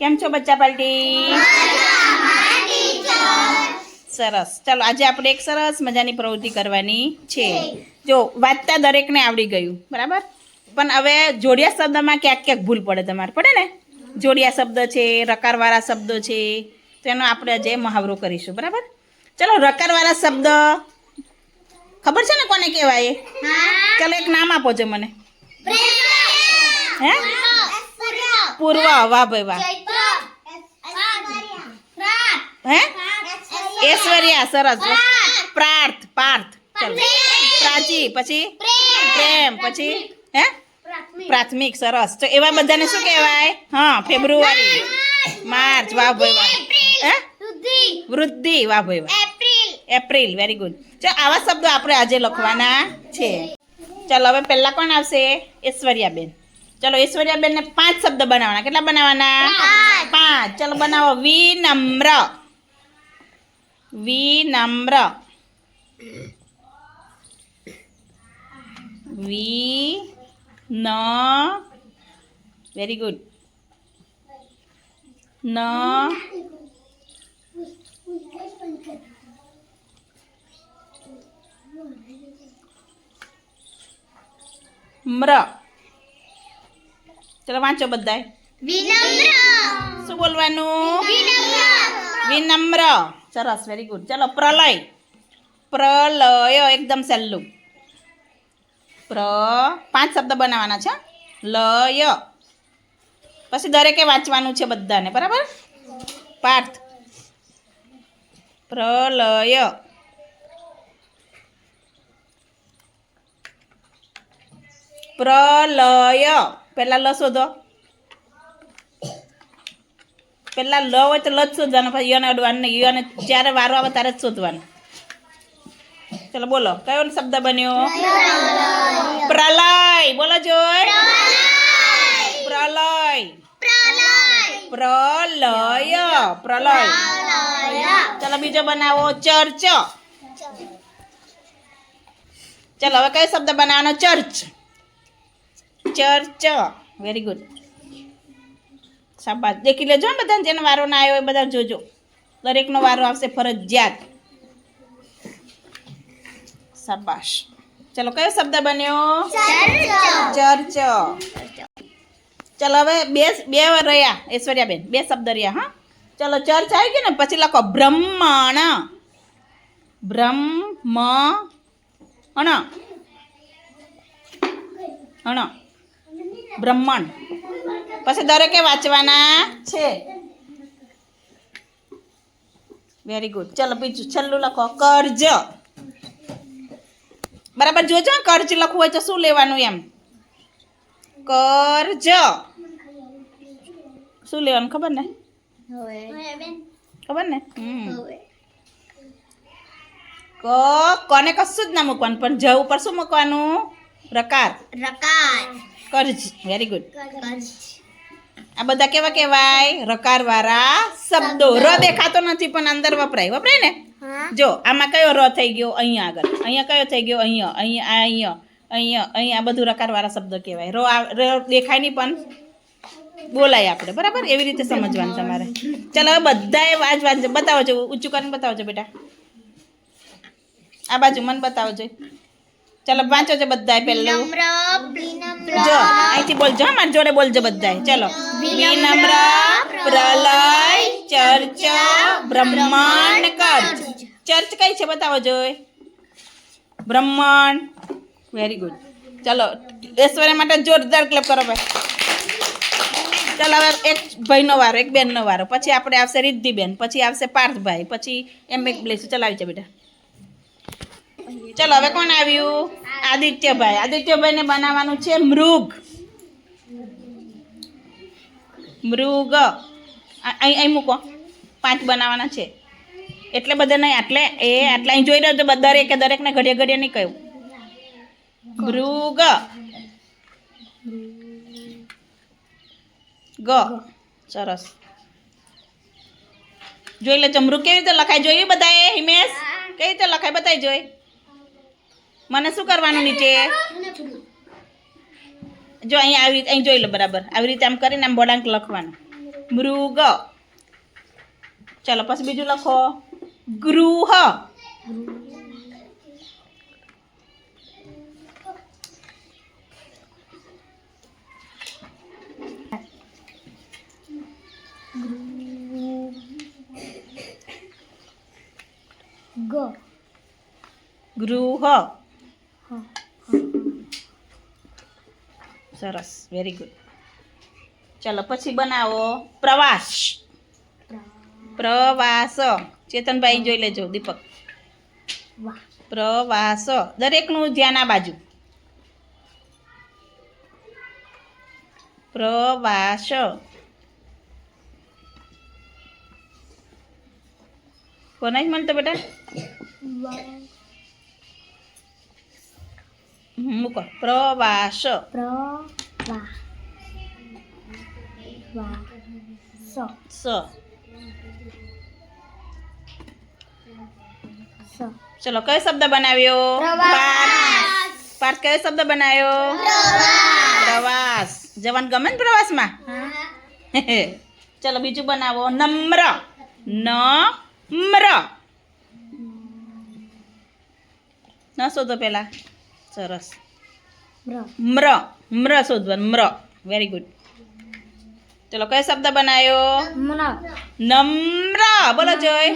કેમ છો બચ્ચા પાલટી? સરસ. ચાલો આજે આપણે એક સરસ મજાની પ્રવૃત્તિ કરવાની છે. જો વાંચતા દરેકને આવડી ગયું બરાબર? પણ હવે જોડિયા શબ્દમાં ક્યાંક ક્યાંક ભૂલ પડે તમારે પડે ને? જોડિયા શબ્દ છે રકારવાળા શબ્દો છે તો એનો આપણે આજે મહાવરો કરીશું બરાબર? ચલો રકારવાળા શબ્દ. ખબર છે ને કોને કહેવાય? ચાલો એક નામ આપો છો મને. હે? પૂર્વ વાહ ભાઈ વાહ. હે? ઐશ્વર્યા સરસ. પ્રાર્થ પાર્થ. ચલો. પ્રાચી પછી? પ્રેમ. પછી? હે? પ્રાથમિક. સરસ. તો એવા બધાને શું કહેવાય? હા ફેબ્રુઆરી. માર્ચ. વાહ ભાઈ વાહ. હે? વૃદ્ધિ. વાહ ભાઈ વાહ. એપ્રિલ. વેરી ગુડ ચલો આવા શબ્દો આપણે આજે લખવાના છે. ચાલો હવે પહેલા કોણ આવશે? ઐશ્વર્યાબેન. ચલો ઐશ્વર્યાબેનને પાંચ શબ્દ બનાવવાના. કેટલા બનાવવાના? પાંચ. ચલો બનાવો. વિનમ્ર. વિનમ્ર વી ન વેરી ગુડ ન મ્ર ચલો વાંચો બધાય શું બોલવાનું? વિનમ્ર। સરસ વેરી ગુડ ચલો પ્રલય પ્રલય એકદમ સહેલું પ્ર પાંચ શબ્દ બનાવવાના છે, લય. પછી દરેકે વાંચવાનું છે બધાને, બરાબર? પાર્થ. પ્રલય. પ્રલય. પહેલાં લ શોધો. પહેલા લ હોય તો લ જ શોધવાનો, પછી અડવાનું નહીં. યને જ્યારે વારો આવે ત્યારે જ શોધવાનું. ચલો બોલો, કયો શબ્દ બન્યો? પ્રલય. બોલો જોય. પ્રલય. પ્રલય. પ્રલય. ચલો બીજો બનાવો, ચર્ચ. ચલો, હવે કયો શબ્દ બનાવવાનો? ચર્ચ. ચર્ચ. વેરી ગુડ શાબાશ. દેખી લેજો ને બધા જેનો વારો ના આવ્યો એ બધા જોજો. દરેકનો વારો આવશે ફરજિયાત. શાબાશ. ચલો, કયો શબ્દ બન્યો? ચર્ચ. ચલો, હવે બે બે રહ્યા, ઐશ્વર્યાબેન. બે શબ્દ રહ્યા, હા? ચલો, ચર્ચ આવી ગયું ને, પછી લખો, બ્રહ્મણ. બ્રહ્મ હણ. હણ. બ્રહ્માંડ. પછી દરેકે વાંચવાના છે? વેરી ગુડ ચલો બીજું, છેલ્લું લખો. કર્જ. બરાબર જોજો, કર્જ લખવું હોય તો શું લેવાનું એમ? કર્જ. શું લેવાનું ખબર ને? ખબર ને? ક, કોને કશું જ ના મૂકવાનું, પણ જ ઉપર શું મૂકવાનું? રકાર. કર્જ. વેરી ગુડ આ બધા કેવા કહેવાય રકારવાળા શબ્દો. ર દેખાતો નથી પણ અંદર વપરાય. વપરાય ને? જો આમાં કયો ર થઈ ગયો? અહીંયા આગળ. અહીંયા કયો થઈ ગયો? અહીંયા. અહીંયા આ અહીંયા. અહીંયા અહીંયા. આ બધું રકારવાળા શબ્દો કહેવાય. રો ર દેખાય નહીં પણ બોલાય આપણે. બરાબર? એવી રીતે સમજવાનું તમારે. ચાલો હવે બધાએ વાંચ વાંચ બતાવો છો ઊંચું કરીને બતાવો છો બેટા. આ બાજુ મને બતાવો છો ચાલો વાંચો છો બધાએ પહેલું. જો અહીંથી બોલજો માર જોડે બોલજો બધાએ ચલો. વિનમ્ર પ્રલય ચર્ચ બ્રહ્માંડ કર્ચ ચર્ચ કઈ છે બતાવો જોઈ બ્રહ્માંડ. વેરી ગુડ ચલો ઐશ્વર્ય માટે જોરદાર ક્લબ કરો ભાઈ. ચાલો હવે એક ભાઈનો વારો એક બેનનો વારો. પછી આપણે આવશે રિદ્ધિબેન પછી આવશે પાર્થભાઈ પછી એમ એક બ્લેસ ચલાવી છે બેટા. ચલો, હવે કોણ આવ્યું? આદિત્યભાઈ. આદિત્યભાઈને બનાવવાનું છે મૃગ. મૃગ. અહીં અહીં મૂકો. પાંચ બનાવવાના છે. એટલે બધા નહીં આટલે, એ આટલા અહીં જોઈ રહ્યો તો દરેકે, દરેકને ઘડીએ ઘડીએ નહીં કહ્યું. મૃગ. ગ. સરસ. જોઈ લેજો, મૃગ કેવી રીતે લખાય? જોયું બધાએ? હિમેશ? કેવી રીતે લખાય? બતાવી જોઈ. મને શું કરવાનું નીચે? જો અહીંયા આવી અહીં જોઈ લો બરાબર. આવી રીતે આમ કરીને આમ બોડાંક લખવાનું. મૃગ. ચાલો પછી બીજું લખો. ગૃહ. ગ ગૃહ. સરસ વેરી ગુડ ચાલો, પછી બનાવો પ્રવાસ. પ્રવાસ. ચેતનભાઈ જોઈ લેજો, દીપક. પ્રવાસ. દરેકનું ધ્યાન આ બાજુ. પ્રવાસ. કોના જ મળતો બેટા? મૂકો પ્રવાસ પ્ર વા વા સ સ સ ચલો કયો શબ્દ બનાવ્યો પાર્થ પાર્થ કયો શબ્દ બનાવ્યો પ્રવાસ જવાન ગમે ને પ્રવાસમાં ચલો બીજું બનાવો નમ્ર નમ્ર ન શોધો પેલા સરસ. મ્ર. મ્ર. શોધવાનું મ્ર. વેરી ગુડ ચલો કયો શબ્દ બનાવ્યો નમ્ર. બોલો જોય.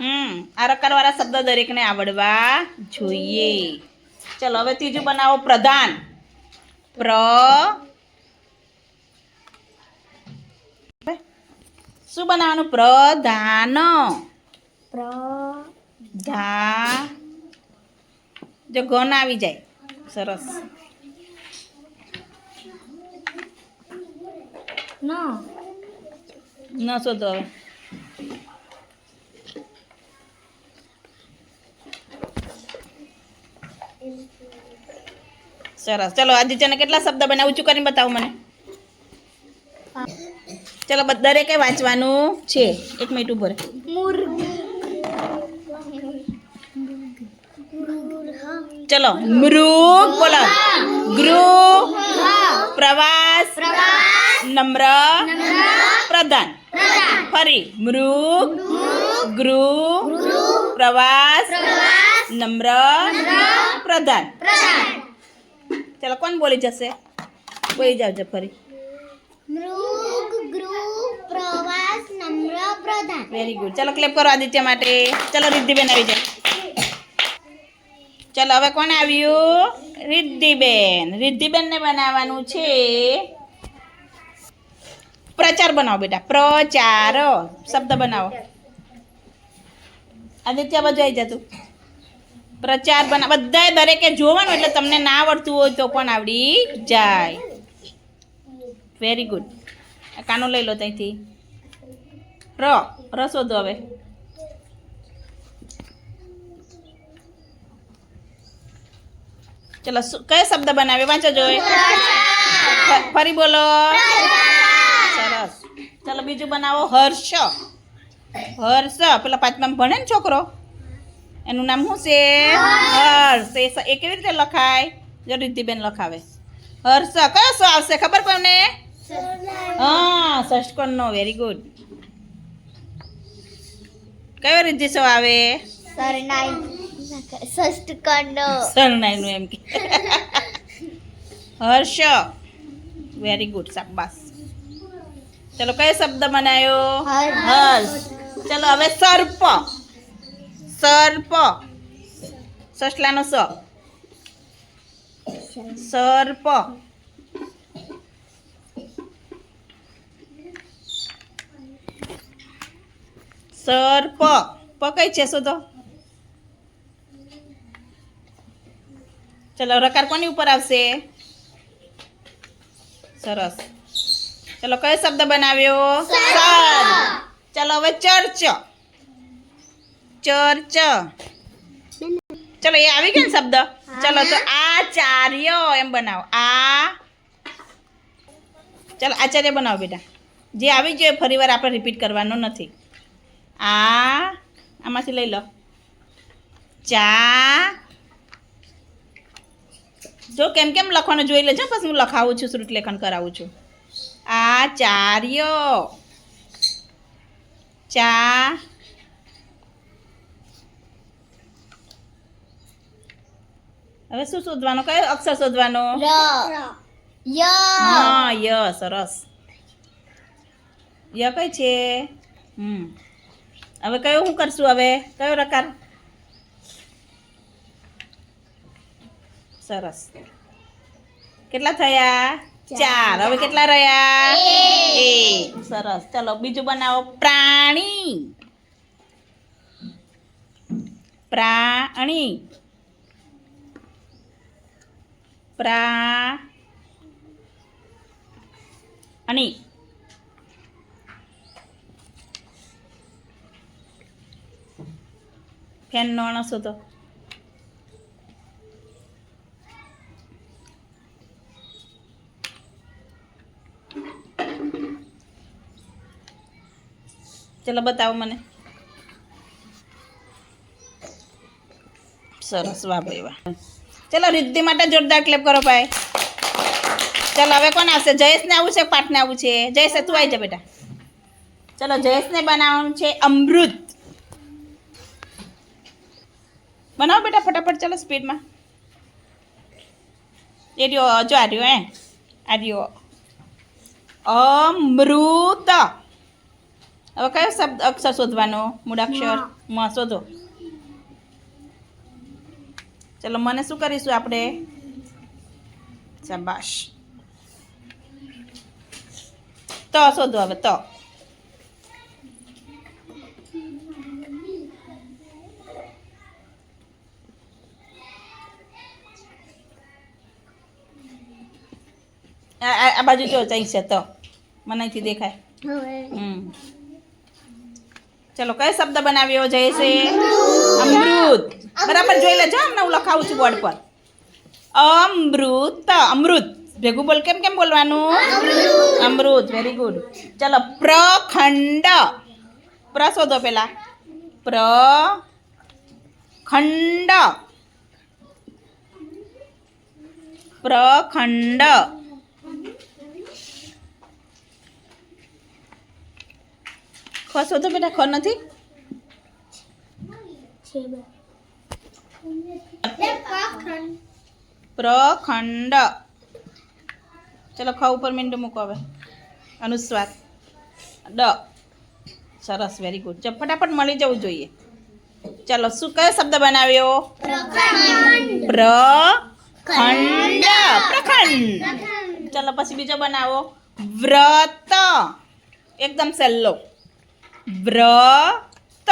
હમ આ રકારવાળા શબ્દ દરેકને આવડવા જોઈએ. ચલો હવે ત્રીજું બનાવો પ્રધાન. પ્ર. શું બનાવવાનું? પ્રધાન. પ્ર. ધા. જો ઘન આવી જાય. સરસ. ન. શોધો હવે. સરસ. ચલો આદિત્યને કેટલા શબ્દ બને ઊંચું કરીને બતાવો મને. ચલો દરેકે વાંચવાનું છે. એક મિનિટ ઊભો રહે. ચલો મૃગ બોલો ગૃહ પ્રવાસ નમ્ર પ્રધાન ફરી મૃગ ગૃહ પ્રવાસ નમ્ર પ્રધાન ચલો કોણ બોલી જશે બોલી જાવજો ફરી મૃગ ગૃહ પ્રવાસ નમ્ર પ્રધાન વેરી ગુડ ચલો ક્લેપ કરો આદિત્ય માટે ચલો રિદ્ધિબેન આવી જાય ચલો, હવે કોણ આવ્યું? રિદ્ધિબેન. રિદ્ધિબેનને બનાવવાનું છે. પ્રચાર બનાવો બેટા, પ્રચાર. શબ્દ બનાવો. આદિત્ય બાજુ આવી જતું પ્રચાર બના બધાએ દરેકે જોવાનું એટલે તમને ના આવડતું હોય તો પણ આવડી જાય. વેરી ગુડ કાનો લઈ લો ત્યાંથી ર ર શોધો હવે. ચલો કયો શબ્દ બનાવ્યો? વાંચો જોઈએ ફરી બોલો. સરસ. ચલો, બીજું બનાવો. હર્ષ. હર્ષ. પેલા પાંચમા ભણે ને છોકરો? એનું નામ શું છે? હર્ષ. એ કેવી રીતે લખાય? જો રિદ્ધિબેન લખાવે. હર્ષ. કયો સો આવશે? ખબર પડને હા ષષ્ટકોણનો વેરી ગુડ કયો રિદ્ધિ સો આવે? સરનાઈ ષષ્ઠ કંડ એમ કે. હર્ષ. વેરી ગુડ શાબાસ ચલો કયો શબ્દ હર્ષ. હર્ષ. ચલો હવે સર્પ. સર્પ. સસલાનો સ. સર્પ. સર્પ. પકઈ છે શોધો. ચલો રકાર કોની ઉપર આવશે? સરસ. ચલો કયો શબ્દ બનાવ્યો? સર ચલો હવે ચર્ચ. ચર્ચ. ચલો એ આવી ગયો ને શબ્દ? ચલો તો આચાર્ય એમ બનાવો. આ. ચલો આચાર્ય બનાવો બેટા. જે આવી જોઈએ ફરી વાર આપણે રિપીટ કરવાનો નથી. આ. આમાંથી લઈ લો. ચા. જો કેમ કેમ લખવાનું જોઈ લેજો પછી હું લખાવું છું શ્રુતલેખન કરાવું છું. આચાર્ય. ચા. હવે શું શોધવાનો? કયો અક્ષર શોધવાનો? હા ય સરસ. ય કઈ છે? હમ. હવે કયો હું કરશું હવે? કયો રકાર? સરસ. કેટલા થયા? ચાર. હવે કેટલા રહ્યા? એક. સરસ. ચલો બીજું બનાવો. પ્રાણી. પ્રાણી. પ્રા અણી ફેન નો અણસો તો. ચલો બતાવો મને. સરસ ભાઈ, વાહ. ચલો, રિદ્ધિ માટે જોરદાર ક્લેપ કરો ભાઈ. ચલો, હવે કોણ આવશે? જયેશને આવું છે પાઠને આવું છે? જયેશ, તું આવી જા બેટા. ચલો, જયેશને બનાવવાનું છે અમૃત. બનાવો બેટા ફટાફટ, ચલો, સ્પીડમાં. એ રહ્યો જો આ રહ્યો હે આ રહ્યો. અમૃત. હવે કયો શબ્દ અક્ષર શોધવાનો? મૂળાક્ષર. મ. શોધો. ચલો મને શું કરીશું આપણે? શાબાશ. તો શોધો હવે તો. આ બાજુ જો ચાઈ છે તો. મને અહીંથી દેખાય. હમ. ચલો, કયો શબ્દ બનાવ્યો? જયસે અમૃત. બરાબર, જોઈ લેજો, હમણાં હું લખાવું છું બોર્ડ પર. અમૃત અમૃત. ભેગું બોલ, કેમ કેમ બોલવાનું? અમૃત વેરી ગુડ ચલો, પ્રખંડ. પ્ર શોધો પેલા. પ્ર ખંડ પ્રખંડ. ખ શોધો બેટા ખ નથી? પ્રખંડ. ચલો ખ ઉપર મીંડું મૂકો હવે. અનુસ્વાર. ડ. સરસ વેરી ગુડ ચલ, ફટાફટ મળી જવું જોઈએ. ચલો, શું કયો શબ્દ બનાવ્યો? પ્રખંડ. પ્રખંડ. ચલો, પછી બીજો બનાવો. વ્રત. એકદમ સહેલો. વ્રત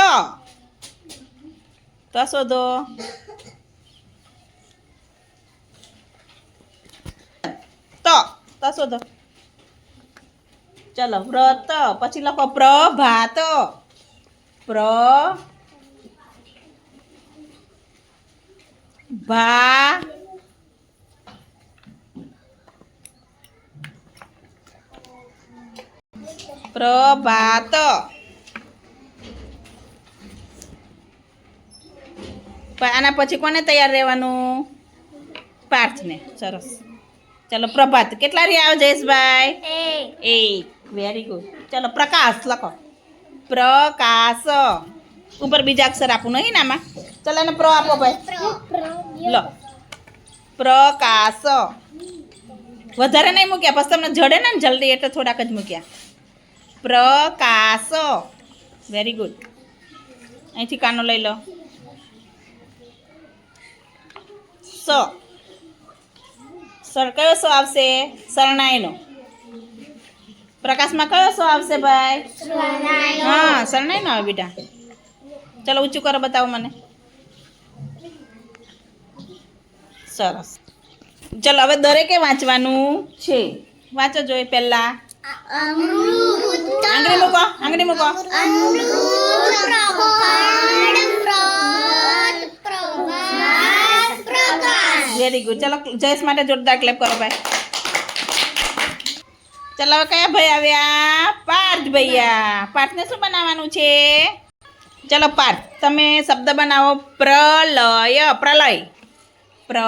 તો શોધો તો શોધો ચલો વ્રત પછી લખો પ્રભાત પ્ર ભા પ્રભાત આના પછી કોને તૈયાર રહેવાનું? પાર્થને. સરસ. ચલો, પ્રભાત, કેટલા રહ્યા આવો જયેશભાઈ? એ એક. વેરી ગુડ ચલો, પ્રકાશ, લખો. પ્રકાશ. ઉપર બીજા અક્ષર આપું નહીં ને આમાં? ચલો, એને પ્ર આપો ભાઈ. લો. પ્રકાશ. વધારે નહીં મૂક્યા, પછી તમને જડે ને જલ્દી, એટલે થોડાક જ મૂક્યા. પ્રકાશ. વેરી ગુડ અહીંથી કાનો લઈ લો. સ સર કયો સો આવશે શરણાઈનો પ્રકાશમાં કયો સો આવશે ભાઈ હા શરણાઈનો આવે બેટા ચલો ઊંચું કરો બતાવો મને સરસ ચલો હવે દરેકે વાંચવાનું છે વાંચો જોઈએ પહેલા અમૃત આંગળી મૂકો આંગળી મૂકો અમૃત પ્રખંડ વ્રત પ્રભાત પ્રકાશ વેરી ગુડ ચલો, જયેશ માટે જોરદાર ક્લેપ કરો ભાઈ. ચલો, કયા ભાઈ આવ્યા? પાર્થ ભૈયા. પાર્થને શું બનાવવાનું છે? ચલો, પાર્થ, તમે શબ્દ બનાવો. પ્રલય પ્રલય. પ્ર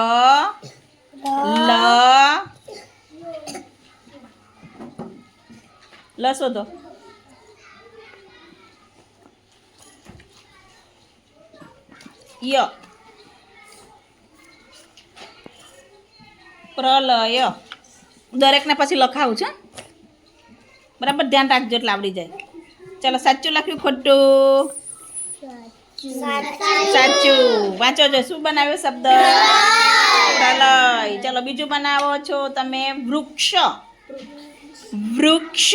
લ લ શોધો ય. પ્રલય. દરેકને પછી લખાવું છે. બરાબર? ધ્યાન રાખજો એટલે આવડી જાય. ચાલો, સાચું લખ્યું ખોટું? સાચું. વાંચો જો, શું બનાવ્યો શબ્દ? પ્રલય. ચાલો, બીજું બનાવો છો તમે? વૃક્ષ. વૃક્ષ.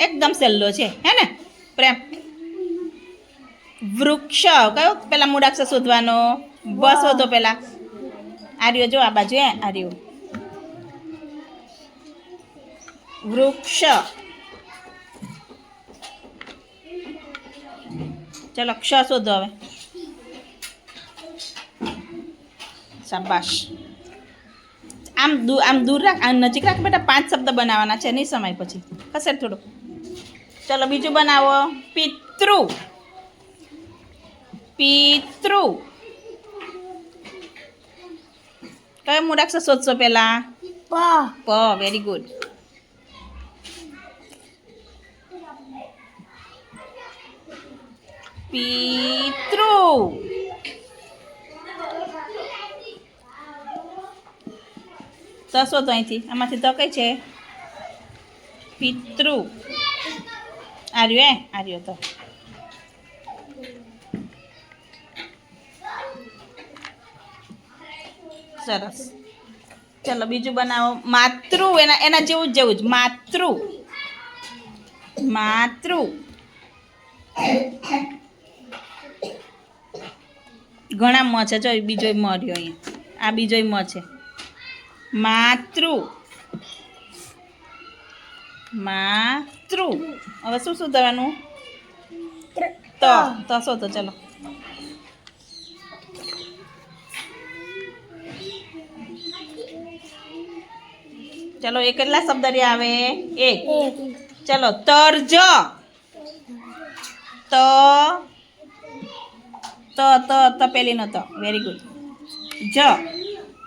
એકદમ સહેલો છે, હે ને? પ્રેમ. વૃક્ષ. કયો? પેલા મૂળાક્ષર શોધવાનો. બસ શોધો પેલા. આર્યો, જો આ બાજુ, હે, આર્યો. વૃક્ષ. ચાલો ક્ષ શોધો હવે. શાબાશ. આમ દૂર આમ દૂર રાખ આમ નજીક રાખ બેટા પાંચ શબ્દ બનાવવાના છે નહીં સમય પછી. ખસેડ થોડું ચલો બીજું બનાવો. પિતૃ. પિતૃ. કયો મૂળાક્ષર શોધશો પહેલાં? પ. વેરી ગુડ પિતૃ. તો અહીંથી? આમાંથી તો કઈ છે? પિતૃ. આર્યો એ આર્યો તો. સરસ. ચલો, બીજું બનાવો. માતૃ, એના એના જેવું જ જેવું જ. માતૃ. માતૃ. ઘણા મ છે. જો બીજો મ રહ્યો અહીંયા. આ બીજો મ છે. માતૃ. માતૃ. હવે શું શું કરવાનું તો તસો તો ચલો. ચલો એ કેટલા શબ્દ રહ્યા આવે એક. ચલો તર્જ. ત. ત ત તપેલીનો ત. વેરી ગુડ જ.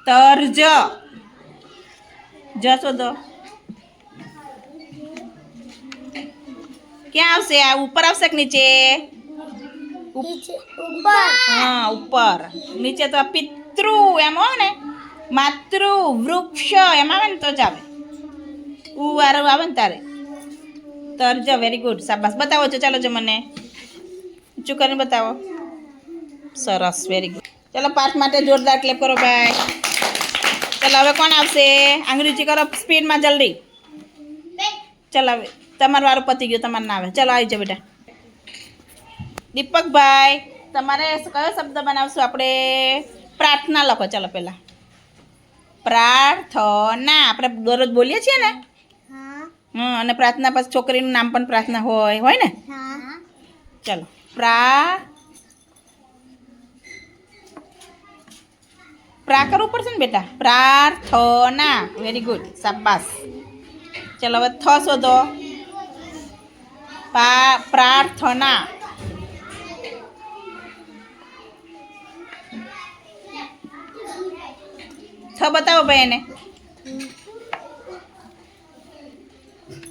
તરજ. જ શોધો ક્યાં આવશે? આ ઉપર આવશે કે નીચે? હા ઉપર. નીચે તો પિતૃ એમ હોય ને? માતૃ વૃક્ષ એમ આવે ને તો જ આવે. ઉ આવે ને તારે. તરજ વેરી ગુડ સાબાસ બતાવો છો. ચાલો જો મને. ઊંચું કરીને બતાવો? સરસ વેરી ગુડ ચાલો પાઠ માટે જોરદાર ક્લેપ કરો ભાઈ. ચાલો હવે કોણ આવશે? અંગ્રેજી કરો સ્પીડમાં જલ્દી. ચાલો હવે તમારું વારું પતી ગયું તમારે ના આવે. ચાલો આવી જાઓ બેટા. દીપકભાઈ તમારે કયો શબ્દ બનાવશું? આપણે પ્રાર્થના લખો ચાલો પહેલાં. પ્રાર્થના. આપણે દરરોજ બોલીએ છીએ ને? હં. અને પ્રાર્થના પછી છોકરીનું નામ પણ પ્રાર્થના હોય હોય ને? ચાલો પ્રા પ્રા કરવું પડશે ને બેટા પ્રાર્થના વેરી ગુડ શાબાશ ચાલો હવે થ શોધો પા પ્રાર્થના થ બતાવો ભાઈ એને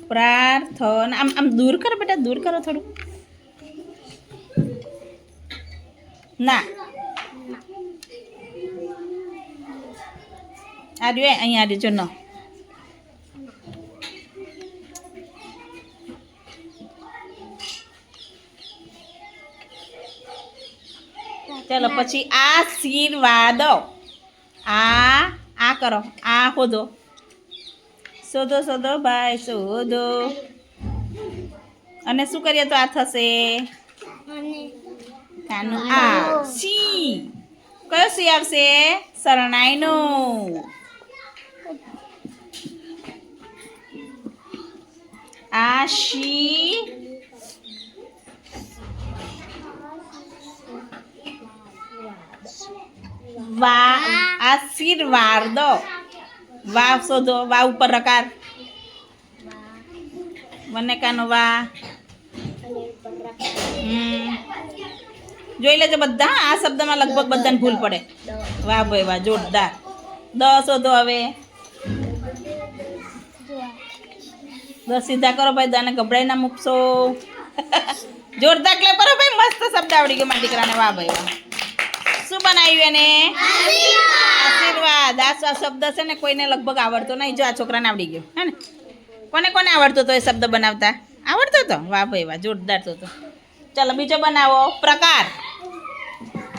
પ્રાર્થના આમ આમ દૂર કરો બેટા દૂર કરો થોડું ના આ રહ્યું અહીંયા રહ્યું ન ચાલો પછી આશીર્વાદ આ આ કરો આ શોધો શોધો શોધો ભાઈ શોધો અને શું કરીએ તો આ થશે? કાનું આ સી કયો સી આવશે? શરણાઈનો. આ શી વા આશીર્વાદ વાવ શોધો વા ઉપર રકાર વનેકાનો વા. જોઈ લેજો બધા, આ શબ્દમાં લગભગ બધાને ભૂલ પડે. વાહ ભાઈ વાહ, જોરદાર. દ શોધો હવે. બસ સીધા કરો ભાઈ, દાને ગભરાઈ ના મૂકશો જોરદાર ક્લેપ કરો ભાઈ, મસ્ત શબ્દ આવડી ગયો મારા દીકરાને. વાહ ભાઈ, વાહ. શું બનાવ્યું એને? આશીર્વાદ. આ શબ્દ છે ને કોઈને લગભગ આવડતો નહીં. જો આ છોકરાને આવડી ગયો. હે ને? કોને કોને આવડતો હતો એ શબ્દ બનાવતા? આવડતો હતો વાહ ભાઈ, વાહ, જોરદાર તો હતો ચાલો, બીજો બનાવો. પ્રકાર.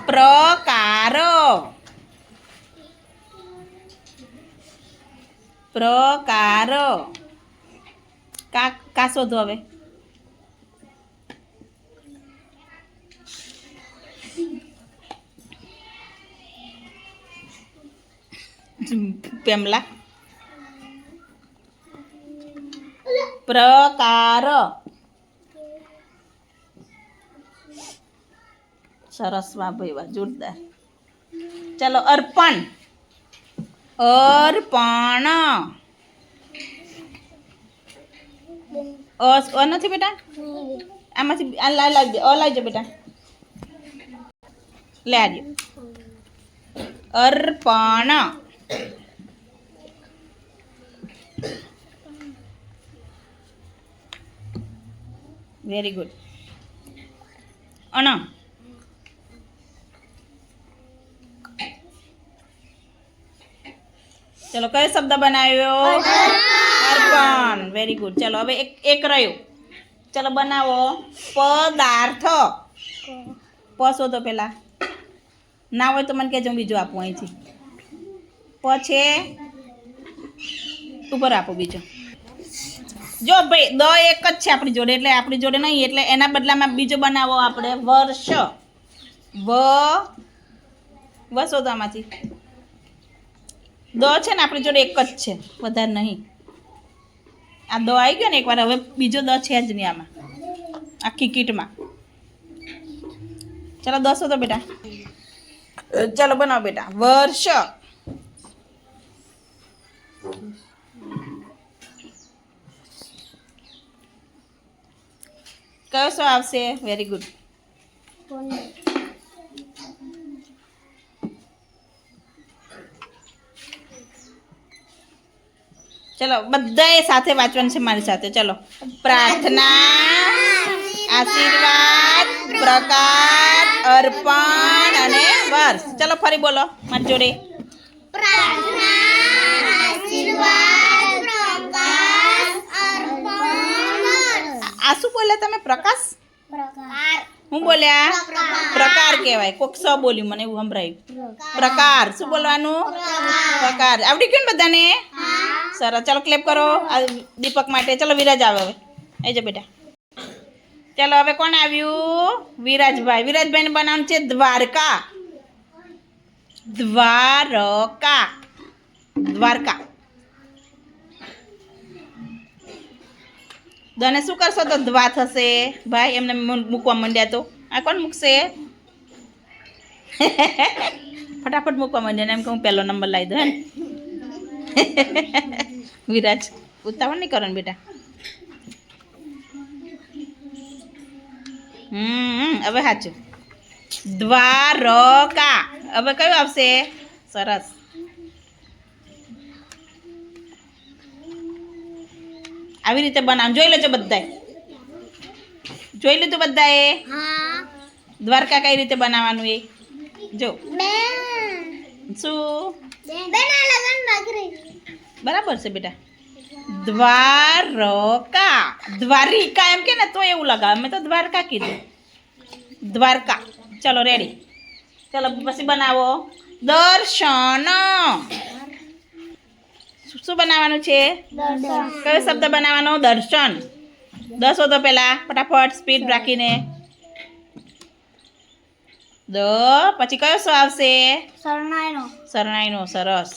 પ્રકારો. પ્રકારો. કા કા શોધો હવે? પેમલા. પ્રકાર. સરસ વાહ જોરદાર. ચાલો અર્પણ. અર્પણ. અ અ નથી બેટા આમાંથી આ લા લાવી દે અ લાવજો બેટા લે આવજો અર્પણ વેરી ગુડ અણ ચલો કયો શબ્દ બનાવ્યો અર્પણ. વેરી ગુડ ચલો, હવે એક એક રહ્યું. ચલો, બનાવો. પદાર્થ. પ શોધો પેલા. ના હોય તો મને કહેજો, હું બીજું આપું અહીંથી. પ છે ઉપર આપો બીજો. જો, ભાઈ, દ એક જ છે આપણી જોડે, એટલે આપણી જોડે નહીં, એટલે એના બદલામાં બીજો બનાવો આપણે. વર્ષ. વ વસો તો આમાંથી દ છે ને, આપણી જોડે એક જ છે. વધારે નહીં. આ દો આવી ગયો ને એકવાર હવે બીજો દ છે જ નહીં આમાં, આખી કીટમાં. ચાલો દસો તો બેટા. ચાલો બનાવો બેટા, વર્ષ. કયો શો આવશે? વેરી ગુડ ચલો બધાએ સાથે વાંચવાનું છે મારી સાથે. ચલો પ્રાર્થના આશીર્વાદ પ્રકાર અર્પણ અને વર્ષ ચલો ફરી બોલો મારી જોડે. પ્રકાશ આ શું બોલ્યા તમે પ્રકાશ? હું બોલ્યા? પ્રકાર. કહેવાય. કોક સ બોલ્યું મને એવું સંભળાયું. પ્રકાર. શું બોલવાનું? પ્રકાર. આવડી ગયું બધાને? સરસ. ચાલો ક્લેપ કરો. આ દીપક માટે. ચલો વિરાજ આવે હવે. આવી જા બેટા. ચાલો હવે કોણ આવ્યું? વિરાજભાઈ. વિરાજભાઈને બનાવવાનું છે દ્વારકા. દ્વારકા. દ્વારકા. દને શું કરશો તો ધ્વા થશે. ભાઈ, એમને મૂકવા માંડ્યા તો. આ કોણ મૂકશે? ફટાફટ મૂકવા માંડ્યા એમ કે હું પહેલો નંબર લાવી દઉં હે ને વિરાજ ઉતાવળ નહીં કરો ને બેટા હમ હવે સાચું દ્વારકા હવે કયું આવશે સરસ આવી રીતે બનાવ જોઈ લેજો બધાએ જોઈ લીધું બધાએ હા દ્વારકા કઈ રીતે બનાવવાનું એ જો બેન શું બરાબર છે બેટા. દ્વારકા. દ્વારિકા એમ કે ને તો એવું લગાવે. મેં તો દ્વારકા કીધું. દ્વારકા. ચલો રેડી ચલો પછી બનાવો. દર્શન. શું- શું બનાવવાનું છે? કયો શબ્દ બનાવવાનો? દર્શન. દસ તો પહેલાં ફટાફટ સ્પીડ રાખીને. દ. પછી કયો સ્વ આવશે? શરણાઈનો. શરણાઈનો સરસ.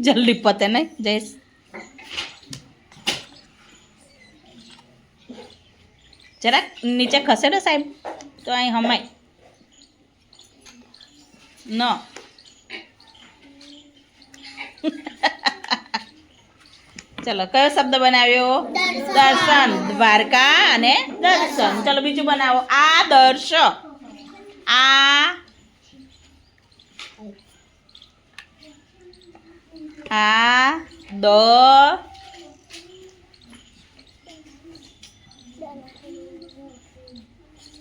જલ્દી પતે નહીં જઈશ જરાક નીચે ખસેડો સાહેબ તો અહીં હમાય. ન. ચલો કયો શબ્દ બનાવ્યો? દર્શન. દ્વારકા અને દર્શન. ચલો બીજું બનાવો. આ દર્શ. આ. આ દ.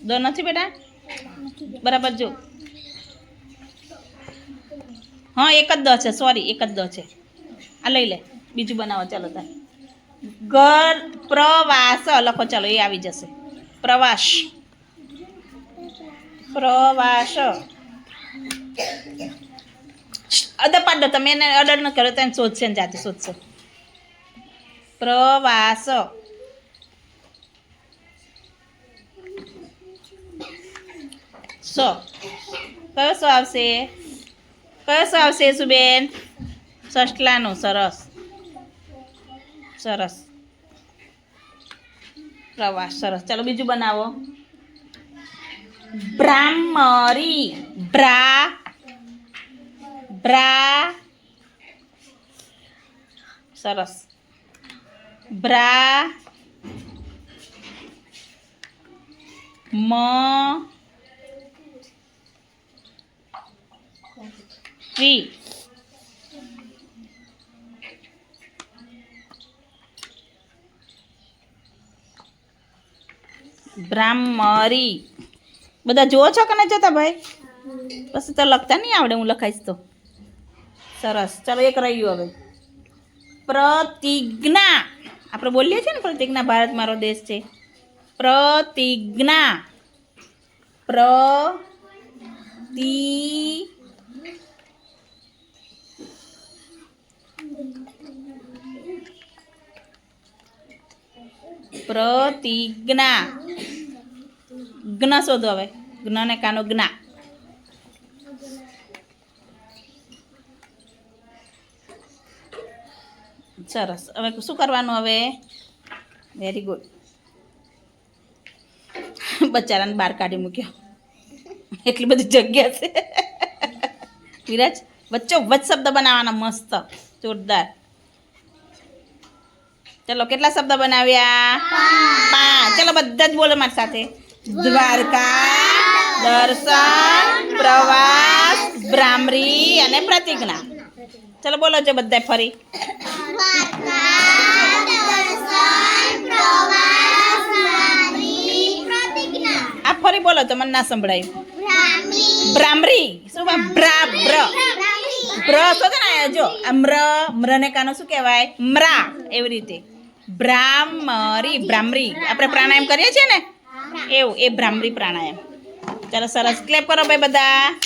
દ નથી બેટા? બરાબર જો. હા એક જ દ છે. સોરી એક જ દ છે. આ લઈ લે. બીજું બનાવો, ચાલો તાર. ઘર, પ્રવાસ. લખો, ચાલો, એ આવી જશે. પ્રવાસ. પ્રવાસ. અદા પાડો, તમે એને અડર ન કરો, તો એને શોધશે ને જાતે, શોધશે. પ્રવાસ. સો. કયો સો આવશે? કયો સો આવશે સુબેન સસલાનો સરસ. સરસ પ્રવાસ સરસ ચાલો બીજું બનાવો બ્રાહ્મરી બ્રા બ્રા સરસ બ્રા મ રી બ્રાહ્મરી. બધા જુઓ છો કે નહીં જોતા ભાઈ પછી તો લખતા નહીં આવડે, હું લખાઈશ તો. સરસ. ચાલો એક રહ્યું હવે. પ્રતિજ્ઞા. આપણે બોલીએ છીએ ને પ્રતિજ્ઞા, ભારત મારો દેશ છે. પ્રતિજ્ઞા. પ્ર તી પ્રતિજ્ઞા. જ્ઞ શોધો હવે. જ્ઞ ને કાનો જ્ઞા. સરસ. હવે શું કરવાનું હવે? વેરી ગુડ બચારાને બહાર કાઢી મૂક્યો. એટલી બધી જગ્યા છે. વિરાજ, વચ્ચો વચ્ચ શબ્દ બનાવવાના મસ્ત. જોરદાર. ચલો, કેટલા શબ્દ બનાવ્યા? પાંચ. ચલો, બધા જ બોલો મારી સાથે. દ્વારકા, દર્શન, પ્રવાસ ભ્રામરી અને પ્રતિજ્ઞા. ચલો, બોલો છો બધા ફરી. આ ફરી બોલો તો મને ના સંભળાયું. ભ્રામરી શું ભ્રા બ્ર બ્ર શોધો ને જો, આ મ્ર, મ્રને કાનો શું કહેવાય? મ્રા, એવી રીતે. ભ્રામરી ભ્રામરી આપણે પ્રાણાયામ કરીએ છીએ ને? એવું એ ભ્રામરી પ્રાણાયામ. ચાલો સરસ. ક્લેપ કરો ભાઈ બધા.